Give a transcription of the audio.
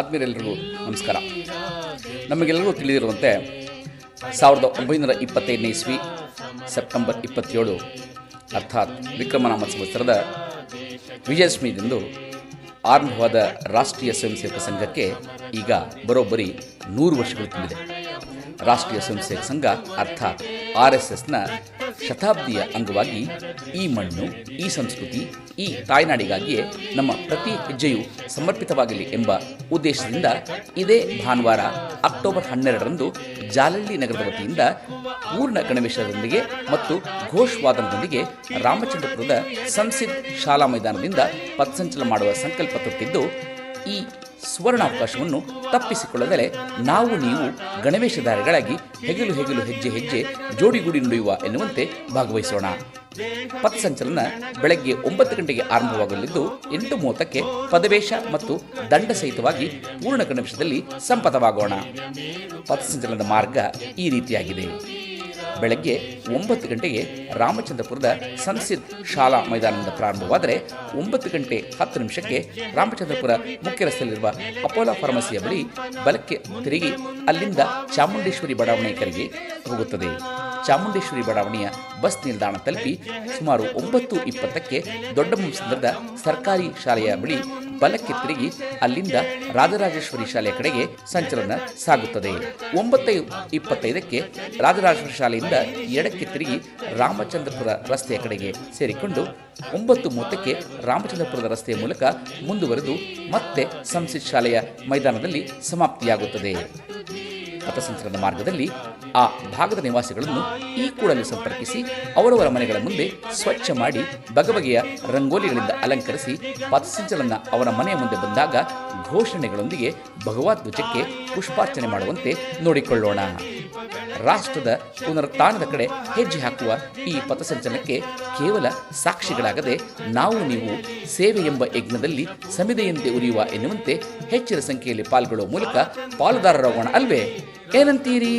ಆತ್ಮೀಯರೆಲ್ಲರಿಗೂ ನಮಸ್ಕಾರ. ನಮಗೆಲ್ಲರಿಗೂ ತಿಳಿದಿರುವಂತೆ, ಸಾವಿರದ ಒಂಬೈನೂರ ಇಪ್ಪತ್ತೈದನೇ ಇಸ್ವಿ, ಸೆಪ್ಟೆಂಬರ್ ಇಪ್ಪತ್ತೇಳು, ಅರ್ಥಾತ್ ವಿಕ್ರಮನಾಮ ಸಂವತ್ಸರದ ವಿಜಯದಶಮಿದಂದು ಆರಂಭವಾದ ರಾಷ್ಟ್ರೀಯ ಸ್ವಯಂ ಸೇವಕ ಸಂಘಕ್ಕೆ ಈಗ ಬರೋಬ್ಬರಿ ನೂರು ವರ್ಷಗಳು ತುಂಬಿದೆ. ರಾಷ್ಟ್ರೀಯ ಸ್ವಯಂ ಸೇವಕ ಸಂಘ, ಅರ್ಥಾತ್ ಆರ್ ಎಸ್ ಎಸ್ನ ಶತಾಬ್ದಿಯ ಅಂಗವಾಗಿ ಈ ಮಣ್ಣು, ಈ ಸಂಸ್ಕೃತಿ, ಈ ತಾಯ್ನಾಡಿಗಾಗಿಯೇ ನಮ್ಮ ಪ್ರತಿ ಹೆಜ್ಜೆಯು ಸಮರ್ಪಿತವಾಗಲಿ ಎಂಬ ಉದ್ದೇಶದಿಂದ ಇದೇ ಭಾನುವಾರ ಅಕ್ಟೋಬರ್ ಹನ್ನೆರಡರಂದು ಜಾಲಳ್ಳಿ ನಗರದ ವತಿಯಿಂದ ಪೂರ್ಣ ಗಣವೇಶದೊಂದಿಗೆ ಮತ್ತು ಘೋಷವಾದನದೊಂದಿಗೆ ರಾಮಚಂದ್ರಪುರದ ಸಂಸಿದ್ ಶಾಲಾ ಮೈದಾನದಿಂದ ಪಥಸಂಚಲನ ಮಾಡುವ ಸಂಕಲ್ಪ ತೊಟ್ಟಿದ್ದು ಈ ಸುವರ್ಣಾವಕಾಶವನ್ನು ತಪ್ಪಿಸಿಕೊಳ್ಳದಲೆ ನಾವು ನೀವು ಗಣವೇಶಧಾರಿಗಳಾಗಿ ಹೆಗಲು ಹೆಗಲು ಹೆಜ್ಜೆ ಹೆಜ್ಜೆ ಜೋಡಿಗೂಡಿ ನುಡಿಯುವ ಎನ್ನುವಂತೆ ಭಾಗವಹಿಸೋಣ. ಪಥಸಂಚಲನ ಬೆಳಗ್ಗೆ ಒಂಬತ್ತು ಗಂಟೆಗೆ ಆರಂಭವಾಗಲಿದ್ದು ಎಂಟು ಮೂವತ್ತಕ್ಕೆ ಪದವೇಶ ಮತ್ತು ದಂಡ ಸಹಿತವಾಗಿ ಪೂರ್ಣ ಗಣವೇಶದಲ್ಲಿ ಸಂಪತವಾಗೋಣ ಪಥಸಂಚಲನದ ಮಾರ್ಗ ಈ ರೀತಿಯಾಗಿದೆ. ಬೆಳಗ್ಗೆ ಒಂಬತ್ತು ಗಂಟೆಗೆ ರಾಮಚಂದ್ರಪುರದ ಸಂಸಿದ್ ಶಾಲಾ ಮೈದಾನದಿಂದ ಪ್ರಾರಂಭವಾದರೆ ಒಂಬತ್ತು ಗಂಟೆ ಹತ್ತು ನಿಮಿಷಕ್ಕೆ ರಾಮಚಂದ್ರಪುರ ಮುಖ್ಯ ರಸ್ತೆಯಲ್ಲಿರುವ ಅಪೋಲೋ ಫಾರ್ಮಸಿಯ ಬಳಿ ಬಲಕ್ಕೆ ತಿರುಗಿ ಅಲ್ಲಿಂದ ಚಾಮುಂಡೇಶ್ವರಿ ಬಡಾವಣೆ ಕರೆಗೆ ಹೋಗುತ್ತದೆ. ಚಾಮುಂಡೇಶ್ವರಿ ಬಡಾವಣೆಯ ಬಸ್ ನಿಲ್ದಾಣ ತಲುಪಿ ಸುಮಾರು ಒಂಬತ್ತು ಇಪ್ಪತ್ತಕ್ಕೆ ದೊಡ್ಡಬೊಮ್ಮಸಂದ್ರದ ಸರ್ಕಾರಿ ಶಾಲೆಯ ಬಳಿ ಬಲಕ್ಕೆ ತಿರುಗಿ ಅಲ್ಲಿಂದ ರಾಜರಾಜೇಶ್ವರಿ ಶಾಲೆಯ ಕಡೆಗೆ ಸಂಚಲನ ಸಾಗುತ್ತದೆ. ಒಂಬತ್ತೈ ಇಪ್ಪತ್ತೈದಕ್ಕೆ ರಾಜರಾಜೇಶ್ವರಿ ಶಾಲೆಯಿಂದ ಎಡಕ್ಕೆ ತಿರುಗಿ ರಾಮಚಂದ್ರಪುರ ರಸ್ತೆಯ ಕಡೆಗೆ ಸೇರಿಕೊಂಡು ಒಂಬತ್ತು ಮೂವತ್ತಕ್ಕೆ ರಾಮಚಂದ್ರಪುರದ ರಸ್ತೆಯ ಮೂಲಕ ಮುಂದುವರೆದು ಮತ್ತೆ ಸಂಸತ್ ಶಾಲೆಯ ಮೈದಾನದಲ್ಲಿ ಸಮಾಪ್ತಿಯಾಗುತ್ತದೆ. ಪಥಸಂಚಲನ ಮಾರ್ಗದಲ್ಲಿ ಆ ಭಾಗದ ನಿವಾಸಿಗಳನ್ನು ಈ ಕೂಡಲೇ ಸಂಪರ್ಕಿಸಿ ಅವರವರ ಮನೆಗಳ ಮುಂದೆ ಸ್ವಚ್ಛ ಮಾಡಿ ಬಗೆಬಗೆಯ ರಂಗೋಲಿಗಳಿಂದ ಅಲಂಕರಿಸಿ ಪಥಸಂಚಲನ ಅವರ ಮನೆಯ ಮುಂದೆ ಬಂದಾಗ ಘೋಷಣೆಗಳೊಂದಿಗೆ ಭಗವದ್ವಜಕ್ಕೆ ಪುಷ್ಪಾರ್ಚನೆ ಮಾಡುವಂತೆ ನೋಡಿಕೊಳ್ಳೋಣ. ರಾಷ್ಟ್ರದ ಪುನರುತ್ಥಾನದ ಕಡೆ ಹೆಜ್ಜೆ ಹಾಕುವ ಈ ಪಥಸಂಚಲನಕ್ಕೆ ಕೇವಲ ಸಾಕ್ಷಿಗಳಾಗದೆ ನಾವು ನೀವು ಸೇವೆ ಎಂಬ ಯಜ್ಞದಲ್ಲಿ ಸಮಿದೆಯಂತೆ ಉರಿಯುವ ಎನ್ನುವಂತೆ ಹೆಚ್ಚಿನ ಸಂಖ್ಯೆಯಲ್ಲಿ ಪಾಲ್ಗೊಳ್ಳುವ ಮೂಲಕ ಪಾಲುದಾರರಾಗೋಣ ಅಲ್ವೇ? ಏನಂತೀರಿ?